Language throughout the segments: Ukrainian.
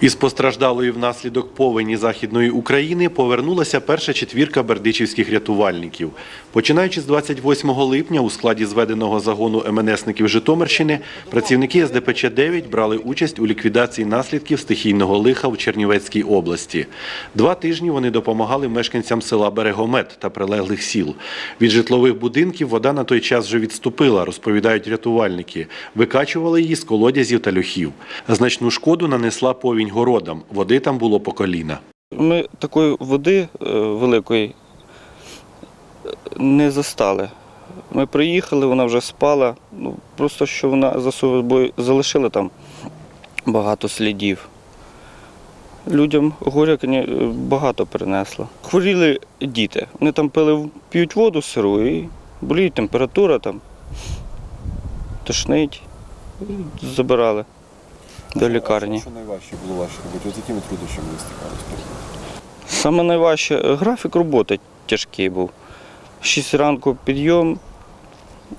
Із постраждалої внаслідок повені Західної України повернулася перша четвірка бердичівських рятувальників. Починаючи з 28 липня у складі зведеного загону МНСників Житомирщини, працівники СДПЧ-9 брали участь у ліквідації наслідків стихійного лиха в Чернівецькій області. Два тижні вони допомагали мешканцям села Берегомет та прилеглих сіл. Від житлових будинків вода на той час вже відступила, розповідають рятувальники. Викачували її з колодязів та льохів. Значну шкоду нанесла повінь городам. Води там було по коліна. Ми такої води е, великої е, не застали. Ми приїхали, вона вже спала. Ну, просто що вона за собою залишила там багато слідів. Людям горя багато принесла. Хворіли діти. Вони там пили, п'ють воду сиру і боліють температура там, тошнить. Забирали до лікарні. Що найважче було ваше робити? З якими труднощами ви стикалися? Саме найважче е, графік роботи тяжкий був. Шість ранку підйом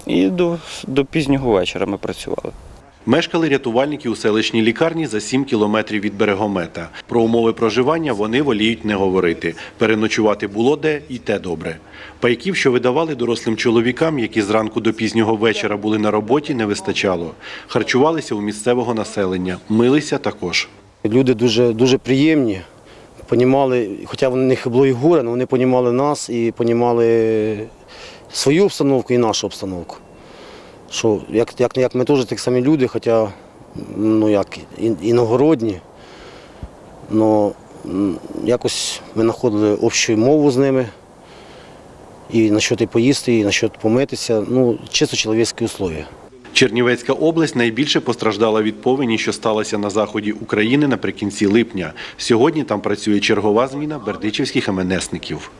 і до, до пізнього вечора ми працювали. Мешкали рятувальники у селищній лікарні за 7 кілометрів від берегомета. Про умови проживання вони воліють не говорити. Переночувати було де і те добре. Пайків, що видавали дорослим чоловікам, які зранку до пізнього вечора були на роботі, не вистачало. Харчувалися у місцевого населення, милися також. Люди дуже, дуже приємні. Понімали, хоча в них було і горе, але вони понімали нас і понімали свою обстановку і нашу обстановку. Що як, як, як ми теж такі самі люди, хоча ну, як, іногородні, але якось ми знаходили общу мову з ними. І насчет і поїсти, і насчет помитися. Ну, чисто чоловічські условия. Чернівецька область найбільше постраждала від повені, що сталося на заході України наприкінці липня. Сьогодні там працює чергова зміна бердичівських МНСників.